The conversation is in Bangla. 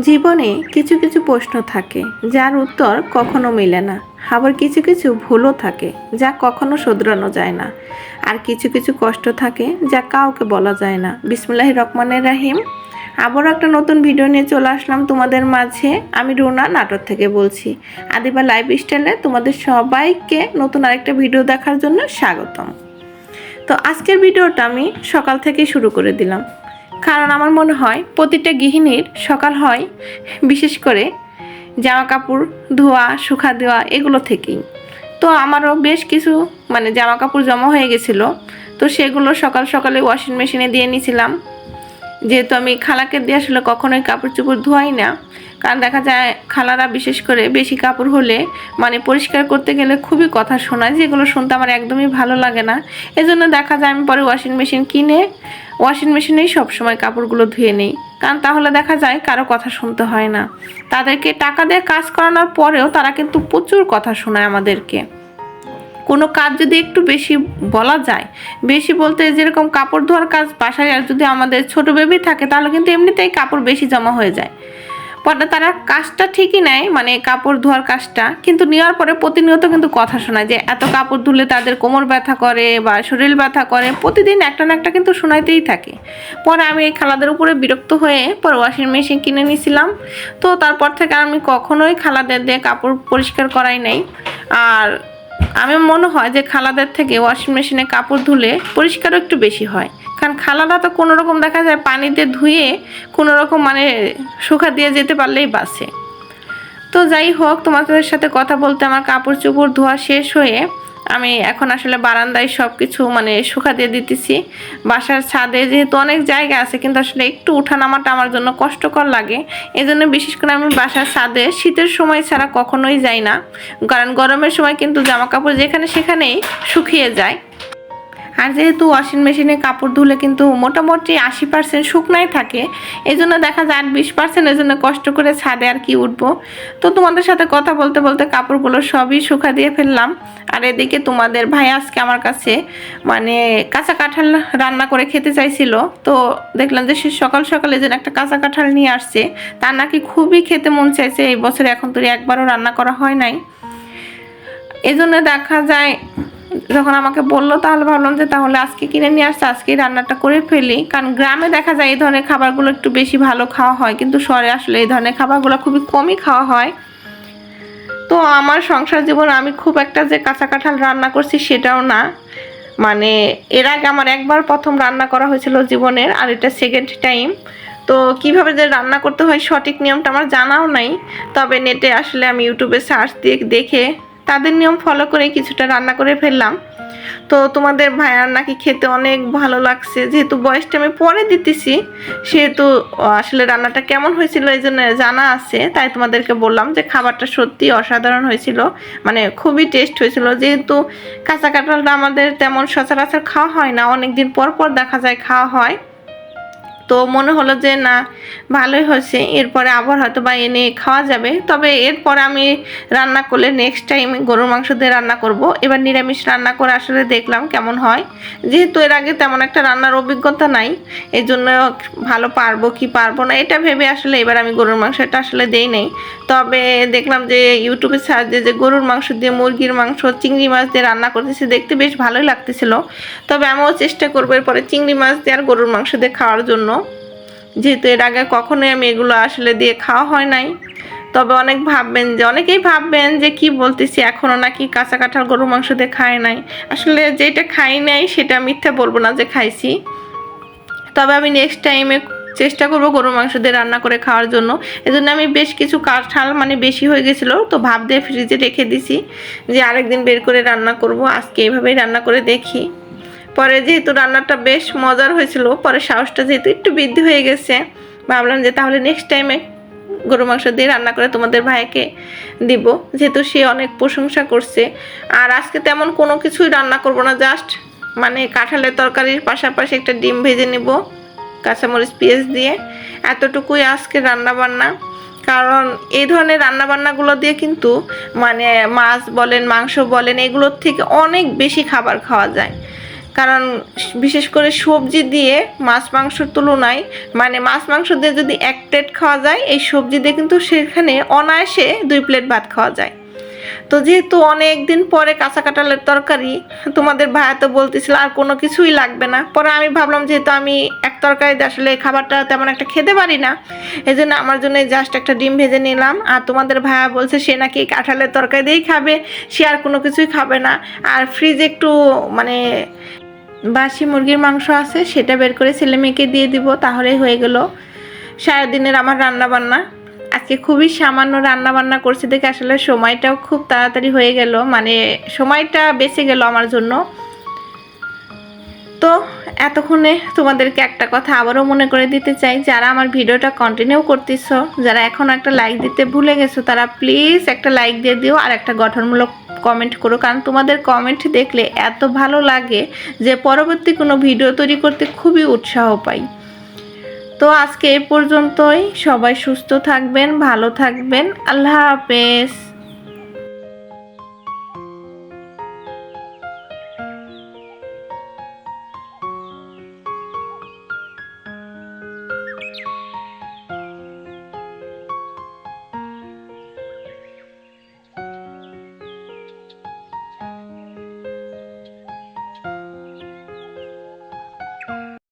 জীবনে কিছু কিছু প্রশ্ন থাকে, যার উত্তর কখনো মেলে না। আবার কিছু কিছু ভুলও থাকে, যা কখনো শোধরানো যায় না। আর কিছু কিছু কষ্ট থাকে, যা কাউকে বলা যায় না। বিসমুল্লাহ রহমানের রাহিম। আবারও একটা নতুন ভিডিও নিয়ে চলে আসলাম তোমাদের মাঝে। আমি রুনা নাটক থেকে বলছি। আদিবা লাইফ স্টাইলে তোমাদের সবাইকে নতুন আরেকটা ভিডিও দেখার জন্য স্বাগতম। তো আজকের ভিডিওটা আমি সকাল থেকে শুরু করে দিলাম। কারণ আমার মনে হয় প্রতিটা গৃহিণীর সকাল হয়, বিশেষ করে জামা কাপড়, ধোয়া, শুকা দেওয়া, এগুলো থেকেই। তো আমারও বেশ কিছু মানে জামা কাপড় জমা হয়ে গেছিল, তো সেগুলো সকাল সকালে ওয়াশিং মেশিনে দিয়ে নিয়েছিলাম। যেহেতু আমি খালাকে দিয়ে আসলে কখনোই কাপড় চোপড় ধোয়াই না কারণ দেখা যায় খালারা বিশেষ করে বেশি কাপড় হলে মানে পরিষ্কার করতে গেলে খুবই কথা শোনায়, যেগুলো শুনতে আমার একদমই ভালো লাগে না। এজন্য দেখা যায় আমি পরে ওয়াশিং মেশিন কিনে ওয়াশিং মেশিনেই সবসময় কাপড়গুলো ধুয়ে নেই। কারণ তাহলে দেখা যায় কারও কথা শুনতে হয় না। তাদেরকে টাকা দিয়ে কাজ করানোর পরেও তারা কিন্তু প্রচুর কথা শোনায় আমাদেরকে। কোনো কাজ যদি একটু বেশি বলা যায়, বেশি বলতে যেরকম কাপড় ধোয়ার কাজ বাসায় আর যদি আমাদের ছোট বেবি থাকে, তাহলে কিন্তু এমনিতেই কাপড় বেশি জমা হয়ে যায়। পরে তারা কাজটা ঠিকই নেয় মানে কাপড় ধোয়ার কাজটা। কিন্তু নেওয়ার পরে প্রতিনিয়ত কিন্তু কথা শোনায় যে এত কাপড় ধুলে তাদের কোমর ব্যথা করে বা শরীর ব্যথা করে, প্রতিদিন একটা না একটা কিন্তু শোনাইতেই থাকে। পরে আমি এই খালাদের উপরে বিরক্ত হয়ে পরে ওয়াশিং মেশিন কিনে নিয়েছিলাম তো তারপর থেকে আমি কখনোই খালাদের দিয়ে কাপড় পরিষ্কার করাই নাই। আর আমি মনে হয় যে খালাদের থেকে ওয়াশিং মেশিনে কাপড় ধুলে পরিষ্কারও একটু বেশি হয়। কারণ খালাদা তো কোনো রকম দেখা যায় পানিতে ধুয়ে কোনো রকম মানে শুকা দিয়ে যেতে পারলেই বাসে তো যাই হোক, তোমাদের সাথে কথা বলতে আমার কাপড় চোপড় ধোয়া শেষ হয়ে আমি এখন আসলে বারান্দায় সব কিছু মানে শুকা দিয়ে দিতেছি। বাসার ছাদে যেহেতু অনেক জায়গা আছে, কিন্তু আসলে একটু উঠানামাটা আমার জন্য কষ্টকর লাগে। এই জন্য বিশেষ করে আমি বাসার ছাদে শীতের সময় ছাড়া কখনোই যাই না। কারণ গরমের সময় কিন্তু জামা কাপড় যেখানে সেখানেই শুকিয়ে যায়। আর যেহেতু ওয়াশিং মেশিনে কাপড় ধুলে কিন্তু মোটামুটি আশি পার্সেন্ট শুকনাই থাকে এই জন্য দেখা যায় আট বিশ পার্সেন্ট এই জন্য কষ্ট করে ছাদে আর কি উঠবো। তো তোমাদের সাথে কথা বলতে বলতে কাপড়গুলো সবই শুকা দিয়ে ফেললাম। আর এদিকে তোমাদের ভাই আজকে আমার কাছে মানে কাঁচা কাঁঠাল রান্না করে খেতে চাইছিল। তো দেখলাম যে সে সকাল সকালে যেন একটা কাঁচা কাঁঠাল নিয়ে আসছে। তার নাকি খুবই খেতে মন চাইছে, এই বছরে এখন তো একবারও রান্না করা হয় নাই। এই জন্য দেখা যায় যখন আমাকে বলল, তাহলে ভাবলাম যে তাহলে আজকে কিনে নিয়ে আসছে আজকে রান্নাটা করে ফেলি। কারণ গ্রামে দেখা যায় এই ধরনের খাবারগুলো একটু বেশি ভালো খাওয়া হয়, কিন্তু শহরে আসলে এই ধরনের খাবারগুলো খুবই কমই খাওয়া হয়। তো আমার সংসার জীবন আমি খুব একটা যে কাঁচা কাঁঠাল রান্না করছি সেটাও না। মানে এর আগে আমার একবার প্রথম রান্না করা হয়েছিল জীবনের, আর এটা সেকেন্ড টাইম তো কীভাবে যে রান্না করতে হয় সঠিক নিয়মটা আমার জানাও নাই, তবে নেটে আসলে আমি ইউটিউবে সার্চ দিয়ে দেখে তাদের নিয়ম ফলো করে কিছুটা রান্না করে ফেললাম। তো তোমাদের ভাইয়ার নাকি খেতে অনেক ভালো লাগছে। যেহেতু বয়সটা আমি পরে দিতেছি, সেহেতু আসলে রান্নাটা কেমন হয়েছিল এই জন্য জানা আছে। তাই তোমাদেরকে বললাম যে খাবারটা সত্যি অসাধারণ হয়েছিল। মানে খুবই টেস্ট হয়েছিল। যেহেতু কাঁচা কাঁঠালটা আমাদের তেমন সচরাচর খাওয়া হয় না অনেক দিন পর পর দেখা যায় খাওয়া হয়। তো মনে হলো যে না, ভালোই হয়েছে। এরপরে আবার হয়তো বা এনে খাওয়া যাবে। তবে এরপরে আমি রান্না করলে নেক্সট টাইম গরুর মাংস দিয়ে রান্না করব। এবার নিরামিষ রান্না করে আসলে দেখলাম কেমন হয়। যেহেতু এর আগে তেমন একটা রান্নার অভিজ্ঞতা নাই এই জন্য ভালো পারব কি পারব না, এটা ভেবে আসলে এবার আমি গরুর মাংসটা আসলে দেই নেই। তবে দেখলাম যে ইউটিউবে সাহায্যে যে গরুর মাংস দিয়ে মুরগির মাংস, চিংড়ি মাছ দিয়ে রান্না করতেছে, দেখতে বেশ ভালোই লাগতেছিল। তবে আমিও চেষ্টা করব এরপরে চিংড়ি মাছ দিয়ে আর গরুর মাংস দিয়ে খাওয়ার জন্য। যেহেতু এর আগে কখনোই আমি এগুলো আসলে দিয়ে খাওয়া হয় নাই। তবে অনেক ভাববেন যে, অনেকেই ভাববেন যে, কি বলতেছি এখনও নাকি কাঁচা কাঁঠাল গরুর মাংস দিয়ে খায় নাই। আসলে যেটা খাই নাই, সেটা মিথ্যা বলব না যে খাইছি। তবে আমি নেক্সট টাইমে চেষ্টা করব গরুর মাংস দিয়ে রান্না করে খাওয়ার জন্য। এজন্য আমি বেশ কিছু কাঁঠাল মানে বেশি হয়ে গেছিল, তো ভাব দিয়ে ফ্রিজে রেখে দিছি যে, আরেকদিন বের করে রান্না করব। আজকে এইভাবেই রান্না করে দেখি। পরে যেহেতু রান্নাটা বেশ মজার হয়েছিল, পরে সাহসটা যেহেতু একটু বৃদ্ধি হয়ে গেছে, ভাবলাম যে তাহলে নেক্সট টাইমে গরু মাংস দিয়ে রান্না করে তোমাদের ভাইকে দিব। যেহেতু সে অনেক প্রশংসা করছে। আর আজকে তেমন কোনো কিছুই রান্না করব না জাস্ট মানে কাঁঠালের তরকারির পাশাপাশি একটা ডিম ভেজে নিব, কাঁচামরিচ, পেঁয়াজ দিয়ে। এতটুকুই আজকে রান্না বান্না কারণ এই ধরনের রান্নাবান্নাগুলো দিয়ে কিন্তু মানে মাছ বলেন, মাংস বলেন, এগুলোর থেকে অনেক বেশি খাবার খাওয়া যায়। কারণ বিশেষ করে সবজি দিয়ে মাছ মাংসর তুলনায় মানে মাছ মাংস দিয়ে যদি এক প্লেট খাওয়া যায়, এই সবজি দিয়ে কিন্তু সেখানে অনায়াসে দুই প্লেট ভাত খাওয়া যায়। তো যেহেতু অনেক দিন পরে কাঁচা কাঁঠালের তরকারি, তোমাদের ভাইয়া তো বলতেছিল আর কোনো কিছুই লাগবে না। পরে আমি ভাবলাম যেহেতু আমি এক তরকারিতে আসলে খাবারটা তেমন একটা খেতে পারি না এই জন্য আমার জন্য জাস্ট একটা ডিম ভেজে নিলাম। আর তোমাদের ভাইয়া বলছে সে নাকি কাঁঠালের তরকারি দিয়েই খাবে, সে আর কোনো কিছুই খাবে না। আর ফ্রিজে একটু মানে বাসি মুরগির মাংস আছে, সেটা বের করে ছেলে মেয়েকে দিয়ে দিব তাহলেই হয়ে গেল সারাদিনের আমার রান্না বান্না আজকে খুবই সামান্য রান্না বান্না করছি দেখে আসলে সময়টাও খুব তাড়াতাড়ি হয়ে গেল মানে সময়টা বেঁচে গেল আমার জন্য। তো এতক্ষণে তোমাদেরকে একটা কথা আবারও মনে করে দিতে চাই, যারা আমার ভিডিওটা কন্টিনিউ করতেছ, যারা এখন একটা লাইক দিতে ভুলে গেছো, তারা প্লিজ একটা লাইক দিয়ে দিও আর একটা গঠনমূলক কমেন্ট করো, কারণ তোমাদের কমেন্ট দেখলে এত ভালো লাগে যে পরবর্তী কোনো ভিডিও তৈরি করতে খুবই উৎসাহ পাই। তো আজকে এ পর্যন্তই, সবাই সুস্থ থাকবেন, ভালো থাকবেন, আল্লাহ হাফেজ।